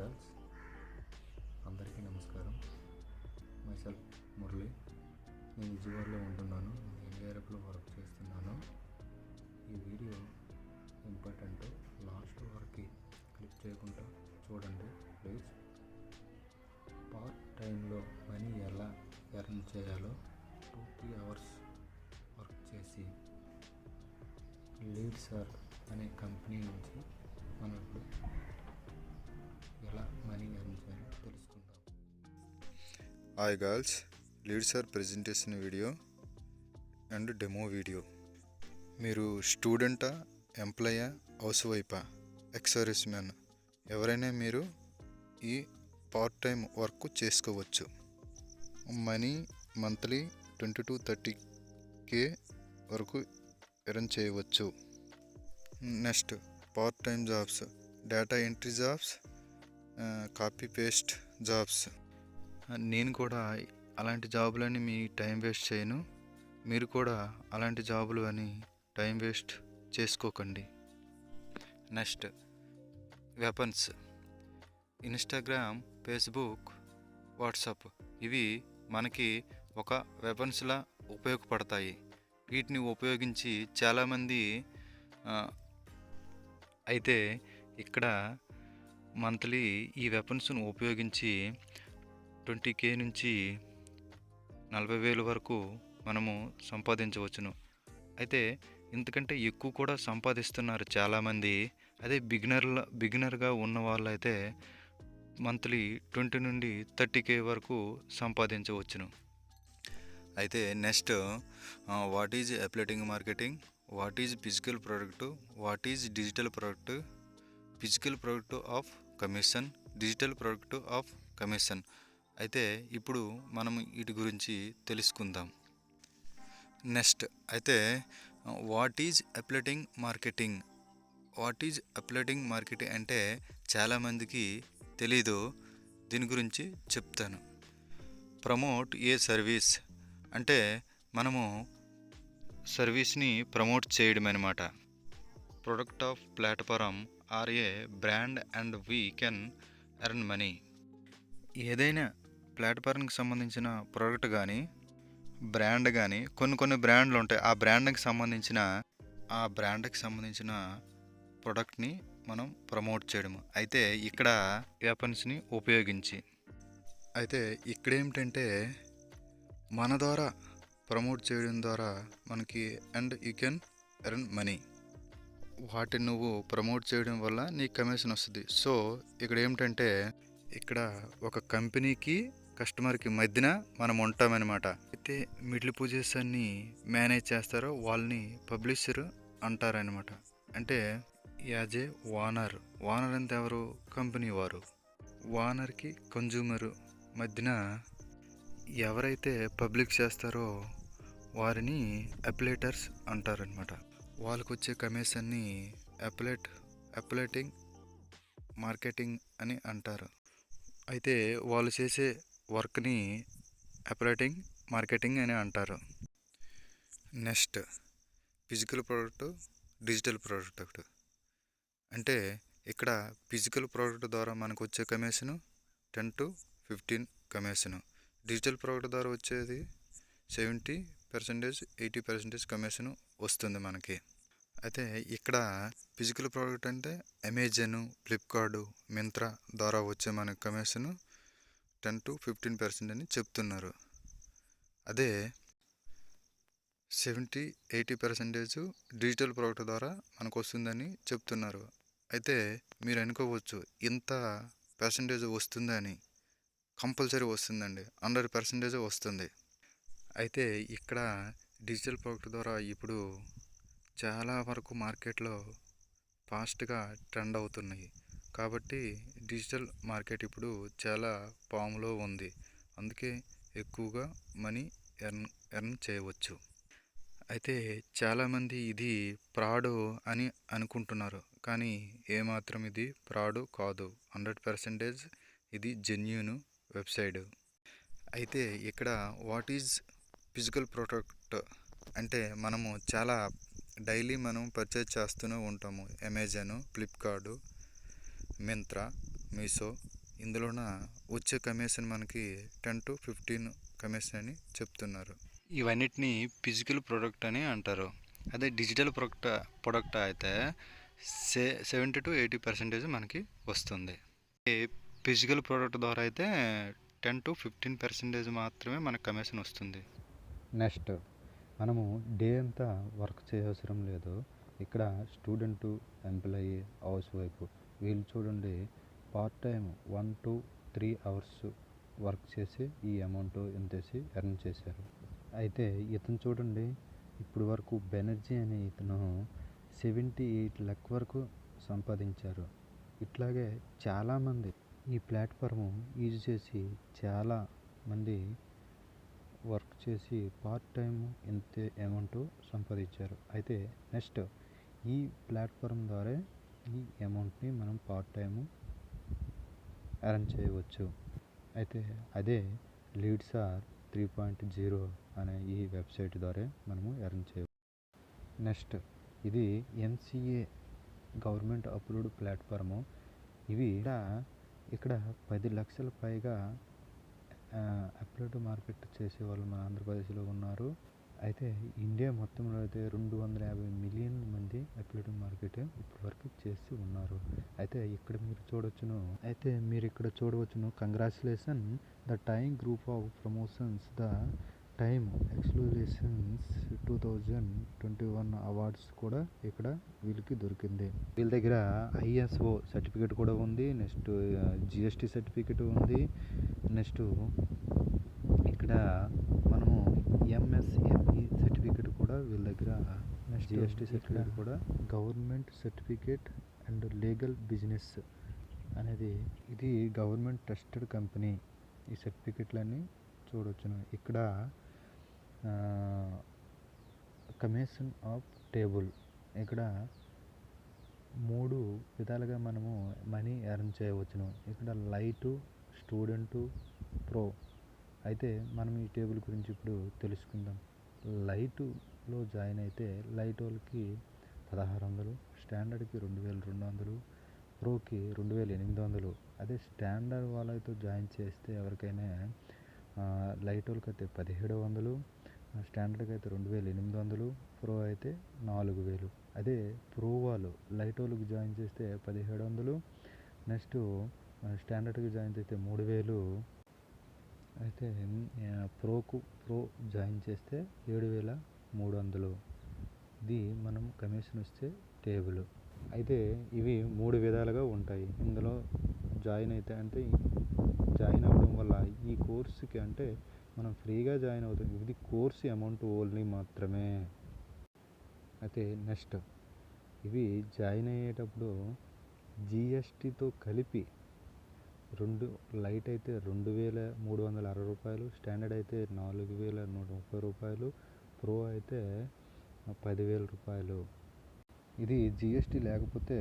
Girls అందరికీ నమస్కారం. Myself Murali. నేను విజయవాడలో ఉంటున్నాను. ఎన్వైరప్లో వర్క్ చేస్తున్నాను. ఈ వీడియో ఇంపార్టెంట్. లాస్ట్ వరకు క్లిక్ చేయకుండా చూడండి ప్లీజ్. పార్ట్ టైంలో మనీ ఎలా ఎర్న్ చేయాలో టూ త్రీ అవర్స్ వర్క్ చేసి లీడ్ సార్ అనే కంపెనీ నుంచి మనం ఇప్పుడు ఎలా మనీ ఎర్న్ తెలుసుకుందాం. Hi girls lead sir presentation video and demo video మీరు స్టూడెంటా ఎంప్లాయా హౌస్ వైఫా ఎక్స్ మ్యాన్ ఎవరైనా మీరు ఈ పార్ట్ టైం వర్క్ చేసుకోవచ్చు. Money monthly twenty to thirty K వరకు ఎర్న్ చేయవచ్చు. Next part time jobs data entry jobs copy paste jobs నేను కూడా అలాంటి జాబులని మీ టైం వేస్ట్ చేయను. మీరు కూడా అలాంటి జాబులు అని టైం వేస్ట్ చేసుకోకండి. Next weapons Instagram Facebook WhatsApp ఇవి మనకి ఒక వెపన్స్లా ఉపయోగపడతాయి. వీటిని ఉపయోగించి చాలామంది అయితే ఇక్కడ మంత్లీ ఈ వెపన్స్ను ఉపయోగించి ట్వంటీ కే నుంచి నలభై వేలు వరకు మనము సంపాదించవచ్చును. అయితే ఇంతకంటే ఎక్కువ కూడా సంపాదిస్తున్నారు చాలామంది. అదే బిగినర్ల బిగినర్గా ఉన్న వాళ్ళైతే మంత్లీ ట్వంటీ నుండి థర్టీ కే వరకు సంపాదించవచ్చును. అయితే next what is affiliate marketing? What is physical product? What is digital product? Physical product of commission digital product of commission. అయితే ఇప్పుడు మనం వీటి గురించి తెలుసుకుందాం. నెక్స్ట్ అయితే what is affiliate marketing what is affiliate marketing అంటే చాలామందికి తెలీదు. దీని గురించి చెప్తాను. ప్రమోట్ ఏ సర్వీస్ అంటే మనము సర్వీస్ని ప్రమోట్ చేయడం అనమాట product of platform or a brand and we can earn money. ఏదైనా ప్లాట్ఫారంకి సంబంధించిన ప్రోడక్ట్ కానీ బ్రాండ్ కానీ కొన్ని కొన్ని బ్రాండ్లు ఉంటాయి. ఆ బ్రాండ్కి సంబంధించిన ఆ బ్రాండ్కి సంబంధించిన ప్రోడక్ట్ని మనం ప్రమోట్ చేయడం అయితే ఇక్కడ వెపన్స్ని ఉపయోగించి. అయితే ఇక్కడ ఏమిటంటే మన ద్వారా ప్రమోట్ చేయడం ద్వారా మనకి and you can earn money. వాటిని నువ్వు ప్రమోట్ చేయడం వల్ల నీకు కమిషన్ వస్తుంది. సో ఇక్కడ ఏమిటంటే ఇక్కడ ఒక కంపెనీకి కస్టమర్కి మధ్యన మనం ఉంటామన్నమాట. అయితే మిడిల్ పొజిషన్ని మేనేజ్ చేస్తారో వాళ్ళని పబ్లిషర్ అంటారనమాట అంటే యాజ్ ఏ ఓనర్. ఓనర్ అంటే ఎవరు? కంపెనీ వారు. ఓనర్కి కన్జ్యూమర్ మధ్యన ఎవరైతే పబ్లిక్ చేస్తారో వారిని అప్లేటర్స్ అంటారనమాట వాళ్ళకు వచ్చే కమిషన్ని అప్లెట్ అప్లెటింగ్ మార్కెటింగ్ అని అంటారు. అయితే వాళ్ళు చేసే వర్క్ని అప్లెటింగ్ మార్కెటింగ్ అని అంటారు. Next physical product digital product అంటే ఇక్కడ ఫిజికల్ ప్రోడక్ట్ ద్వారా మనకు వచ్చే commission ten to fifteen commission. Digital product ద్వారా వచ్చేది seventy percentage eighty percentage commission వస్తుంది మనకి. అయితే ఇక్కడ ఫిజికల్ ప్రోడక్ట్ అంటే అమెజాన్ ఫ్లిప్కార్ట్ మింత్రా ద్వారా వచ్చే మన commission ten to fifteen percent అని చెప్తున్నారు. అదే seventy eighty percentage digital product ద్వారా మనకు వస్తుందని చెప్తున్నారు. అయితే మీరు అనుకోవచ్చు ఇంత పర్సంటేజ్ వస్తుందని కంపల్సరీ వస్తుందండి హండ్రెడ్ పర్సెంటేజ్ వస్తుంది. అయితే ఇక్కడ డిజిటల్ ప్రోడక్ట్ ద్వారా ఇప్పుడు చాలా వరకు మార్కెట్లో ఫాస్ట్గా ట్రెండ్ అవుతున్నాయి. కాబట్టి డిజిటల్ మార్కెట్ ఇప్పుడు చాలా పాములో ఉంది. అందుకే ఎక్కువగా మనీ ఎర్న్ ఎర్న్ చేయవచ్చు. అయితే చాలామంది ఇది ప్రాడు అని అనుకుంటున్నారు. కానీ ఏమాత్రం ఇది ప్రాడు కాదు. హండ్రెడ్ పర్సెంటేజ్ ఇది జెన్యున్ వెబ్సైట్. అయితే ఇక్కడ వాట్ ఈజ్ ఫిజికల్ ప్రోడక్ట్ అంటే మనము చాలా డైలీ మనం పర్చేజ్ చేస్తూనే ఉంటాము. అమెజాను ఫ్లిప్కార్ట్ మింత్రా మీషో ఇందులోన వచ్చే కమిషన్ మనకి టెన్ టు ఫిఫ్టీన్ కమిషన్ అని చెప్తున్నారు. ఇవన్నిటిని ఫిజికల్ ప్రోడక్ట్ అని అంటారు. అదే డిజిటల్ ప్రొడక్ట్ ప్రొడక్ట్ అయితే say seventy to eighty percentage మనకి వస్తుంది. ఈ ఫిజికల్ ప్రోడక్ట్ ద్వారా అయితే టెన్ టు ఫిఫ్టీన్ పర్సెంటేజ్ మాత్రమే మనకు కమిషన్ వస్తుంది. నెక్స్ట్ మనము డే అంతా వర్క్ చేయవసరం లేదు. ఇక్కడ స్టూడెంట్ ఎంప్లాయీ హౌస్ వైఫ్ వీళ్ళు చూడండి part time one two three hours work చేసి ఈ అమౌంట్ ఎంతేసి ఎర్న్ చేశారు. అయితే ఇతను చూడండి ఇప్పుడు వరకు బెనర్జీ అనే ఇతను సెవెంటీ ఎయిట్ లక్ వరకు సంపాదించారు. ఇట్లాగే చాలామంది ఈ ప్లాట్ఫామ్ యూజ్ చేసి చాలా మంది వర్క్ చేసి పార్ట్ టైం ఇంతే అమౌంట్ సంపాదించారు. అయితే నెక్స్ట్ ఈ ప్లాట్ఫామ్ ద్వారా ఈ అమౌంట్ని మనం పార్ట్ టైం ఎర్న్ చేయవచ్చు. అయితే అదే leads R three point zero అనే ఈ వెబ్సైట్ ద్వారా మనము ఎర్న్ చేయవచ్చు నెక్స్ట్ ఇది ఎంసీఏ గవర్నమెంట్ అప్రూవ్డ్ ప్లాట్ఫాము ఇవి ఇక్కడ ఇక్కడ పది లక్షల పైగా అప్లోడ్ మార్కెట్ చేసే వాళ్ళు మన ఆంధ్రప్రదేశ్లో ఉన్నారు. అయితే ఇండియా మొత్తంలో అయితే రెండు వందల యాభై మిలియన్ మంది అప్లోడ్ మార్కెట్ ఇప్పటి వరకు చేసి ఉన్నారు. అయితే ఇక్కడ మీరు చూడొచ్చును. అయితే మీరు ఇక్కడ చూడవచ్చును. Congratulation the time group of promotions the time exclusions two thousand twenty one awards కూడా ఇక్కడ వీళ్ళకి దొరికింది. వీళ్ళ దగ్గర ఐఎస్ఓ సర్టిఫికేట్ కూడా ఉంది నెక్స్ట్ జిఎస్టీ సర్టిఫికేట్ ఉంది నెక్స్ట్ ఇక్కడ మనము ఎంఎస్ఎంఈ సర్టిఫికేట్ కూడా వీళ్ళ దగ్గర నెక్స్ట్ జిఎస్టీ సర్టిఫికేట్ కూడా. Government certificate and legal business అనేది ఇది గవర్నమెంట్ ట్రస్టెడ్ కంపెనీ ఈ సర్టిఫికెట్లన్నీ చూడొచ్చును. ఇక్కడ కమిషన్ ఆఫ్ టేబుల్. ఇక్కడ మూడు విధాలుగా మనము మనీ ఎర్న్ చేయవచ్చును. ఇక్కడ లైటు స్టూడెంటు ప్రో. అయితే మనం ఈ టేబుల్ గురించి ఇప్పుడు తెలుసుకుందాం. లైటులో జాయిన్ అయితే లైట్ వాళ్ళకి పదహారు వందలు స్టాండర్డ్కి రెండు వేల రెండు వందలు ప్రోకి రెండు వేల ఎనిమిది వందలు. అదే స్టాండర్డ్ వాళ్ళతో జాయిన్ చేస్తే ఎవరికైనా లైట్ వాళ్ళకి అయితే పదిహేడు వందలు స్టాండర్డ్కి అయితే రెండు వేల ఎనిమిది వందలు ప్రో అయితే నాలుగు వేలు. అదే ప్రో వాళ్ళు లైట్ వాళ్ళకి జాయిన్ చేస్తే పదిహేడు వందలు నెక్స్ట్ స్టాండర్డ్కి జాయిన్ చేస్తే మూడు వేలు. అయితే ప్రోకు ప్రో జాయిన్ చేస్తే ఏడు వేల మూడు వందలు. ఇది మనం కమిషన్ ఇస్తే టేబుల్. అయితే ఇవి మూడు విధాలుగా ఉంటాయి. ఇందులో జాయిన్ అయితే అంటే జాయిన్ అవ్వడం వల్ల ఈ కోర్సుకి అంటే మనం ఫ్రీగా జాయిన్ అవుతాం. ఇది కోర్సు అమౌంట్ ఓన్లీ మాత్రమే. అయితే నెక్స్ట్. ఇవి జాయిన్ అయ్యేటప్పుడు జిఎస్టీతో కలిపి రెండు లైట్ అయితే రెండు వేల మూడు వందల అరవై రూపాయలు స్టాండర్డ్ అయితే నాలుగు వేల నూట ముప్పై రూపాయలు ప్రో అయితే పదివేల రూపాయలు. ఇది జిఎస్టీ లేకపోతే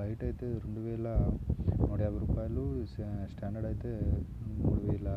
లైట్ అయితే రెండు వేల నూట యాభై రూపాయలు స్టాండర్డ్ అయితే మూడు వేల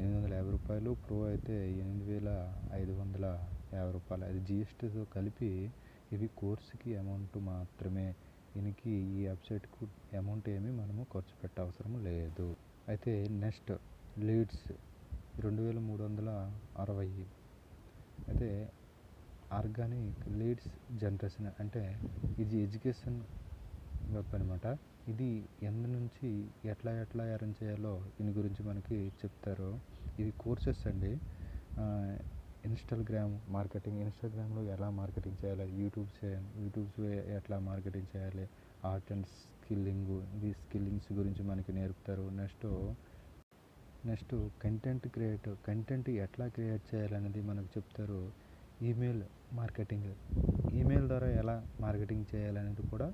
ఎనిమిది వందల యాభై రూపాయలు ప్రో అయితే ఎనిమిది వేల ఐదు వందల యాభై రూపాయలు. అది జిఎస్టీతో కలిపి ఇవి కోర్సుకి అమౌంట్ మాత్రమే. దీనికి ఈ వెబ్సైట్కు అమౌంట్ ఏమీ మనము ఖర్చు పెట్టవసరం లేదు. అయితే నెక్స్ట్ లీడ్స్ రెండు వేల మూడు వందల అరవై. అయితే ఆర్గానిక్ లీడ్స్ జనరేషన్ అంటే ఇది ఎడ్యుకేషన్ వెబ్ అనమాట ఇది ఎందు నుంచి ఎట్లా ఎట్లా అరేంజ్ చేయాలో దీని గురించి మనకి చెప్తారు. ఇది కోర్సెస్ అండి. ఇన్స్టాగ్రామ్ మార్కెటింగ్ ఇన్స్టాగ్రామ్లో ఎలా మార్కెటింగ్ చేయాలి? యూట్యూబ్ యూట్యూబ్స్ ఎట్లా మార్కెటింగ్ చేయాలి? ఆర్ట్ అండ్ స్కిల్లింగ్ ఇది స్కిల్లింగ్స్ గురించి మనకి నేర్పుతారు. Next next content create content ఎట్లా క్రియేట్ చేయాలనేది మనకు చెప్తారు. ఈమెయిల్ మార్కెటింగ్ ఈమెయిల్ ద్వారా ఎలా మార్కెటింగ్ చేయాలనేది కూడా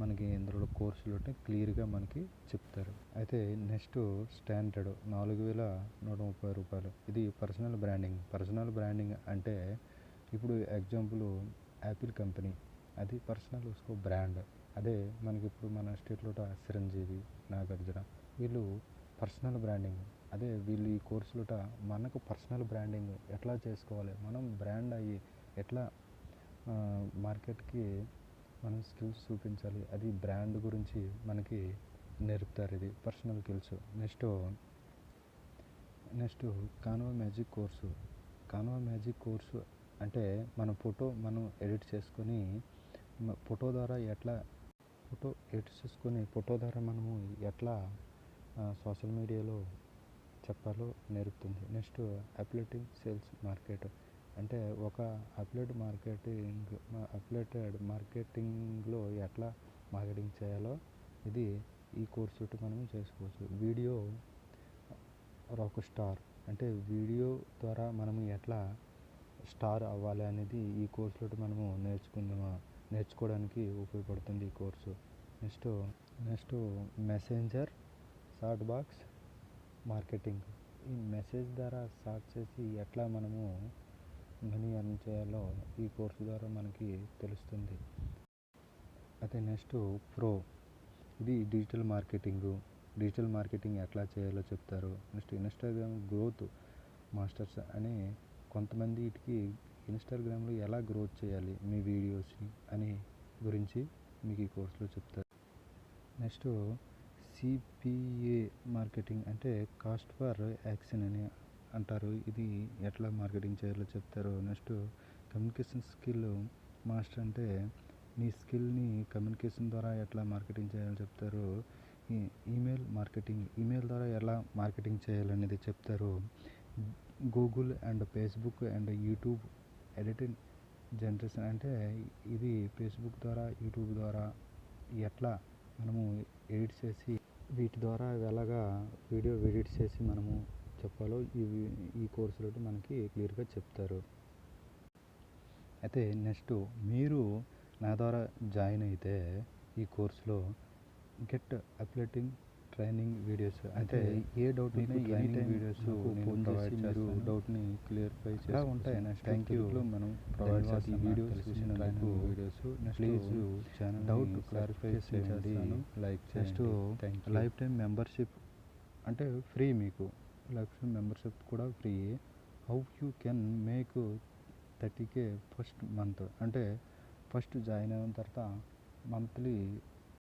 మనకి ఇందులో కోర్సులో క్లియర్గా మనకి చెప్తారు. అయితే నెక్స్ట్ స్టాండర్డ్ నాలుగు వేల నూట ముప్పై రూపాయలు. ఇది పర్సనల్ బ్రాండింగ్. పర్సనల్ బ్రాండింగ్ అంటే ఇప్పుడు ఎగ్జాంపుల్ యాపిల్ కంపెనీ. అది పర్సనల్ ఉస్కో బ్రాండ్. అదే మనకి ఇప్పుడు మన స్టేట్లో చిరంజీవి నాగార్జున వీళ్ళు పర్సనల్ బ్రాండింగ్. అదే వీళ్ళు ఈ కోర్సులోట మనకు పర్సనల్ బ్రాండింగ్ ఎట్లా చేసుకోవాలి? మనం బ్రాండ్ అయ్యి ఎట్లా మార్కెట్కి మనం స్కిల్స్ చూపించాలి. అది బ్రాండ్ గురించి మనకి నేర్పుతారు. ఇది personal skills next next Canva magic course Canva magic course అంటే మన ఫోటో మనం ఎడిట్ చేసుకొని ఫోటో ద్వారా ఎట్లా ఫోటో ఎడిట్ చేసుకొని ఫోటో ద్వారా మనము ఎట్లా సోషల్ మీడియాలో చెప్పాలో నేర్పుతుంది. నెక్స్ట్ అప్లెటింగ్ సేల్స్ మార్కెట్ అంటే ఒక అప్లెట్ మార్కెటింగ్ అప్లెటెడ్ మార్కెటింగ్లో ఎట్లా మార్కెటింగ్ చేయాలో ఇది ఈ కోర్స్ తోటి మనం చేసుకోవచ్చు. వీడియో రాక్ స్టార్ అంటే వీడియో ద్వారా మనము ఎట్లా స్టార్ అవ్వాలి అనేది ఈ కోర్సులో మనము నేర్చుకుందామా నేర్చుకోవడానికి ఉపయోగపడుతుంది ఈ course. Next next messenger short box marketing. ఈ మెసేజ్ ద్వారా స్టార్ట్ చేసి ఎట్లా మనము మనీ ఎర్న్ చేయాలో ఈ కోర్సు ద్వారా మనకి తెలుస్తుంది. అయితే నెక్స్ట్ ప్రో. ఇది డిజిటల్ మార్కెటింగ్. డిజిటల్ మార్కెటింగ్ ఎట్లా చేయాలో చెప్తారు. నెక్స్ట్ ఇన్స్టాగ్రామ్ గ్రోత్ మాస్టర్స్ అని కొంతమంది వీటికి ఇన్స్టాగ్రామ్లో ఎలా గ్రోత్ చేయాలి మీ వీడియోస్ని అని గురించి మీకు ఈ కోర్సులో చెప్తారు. నెక్స్ట్ సిపిఏ మార్కెటింగ్ అంటే కాస్ట్ ఫర్ యాక్షన్ అని అంటారు. ఇది ఎట్లా మార్కెటింగ్ చేయాలో చెప్తారు నెక్స్ట్ కమ్యూనికేషన్ స్కిల్ మాస్టర్ అంటే నీ స్కిల్ని కమ్యూనికేషన్ ద్వారా ఎట్లా మార్కెటింగ్ చేయాలో చెప్తారు. ఈమెయిల్ మార్కెటింగ్ ఈమెయిల్ ద్వారా ఎలా మార్కెటింగ్ చేయాలనేది చెప్తారు. Google and Facebook and YouTube editing generation అంటే ఇది ఫేస్బుక్ ద్వారా యూట్యూబ్ ద్వారా ఎట్లా మనము ఎడిట్ చేసి వీటి ద్వారా ఎలాగా వీడియో ఎడిట్ చేసి మనము చెప్పాలో ఈ ఈ కోర్సులో మనకి క్లియర్గా చెప్తారు అయితే నెక్స్ట్ మీరు నా ద్వారా జాయిన్ అయితే ఈ కోర్సులో గెట్ అప్లెటింగ్ ట్రైనింగ్ వీడియోస్ అంటే ఏ డౌట్ మీకు any training time videos videos మీరు. డౌట్ని క్లియర్ఫై అలా ఉంటాయి. Next you. లో మనం ప్రొవైడ్ చేసి. Videos training videos. Next please channel doubt clarify చేయండి. Like next. Life time membership అంటే ఫ్రీ మీకు లక్ష మెంబర్షిప్ కూడా free how you can make thirty K first month. అంటే ఫస్ట్ జాయిన్ అయిన తర్వాత మంత్లీ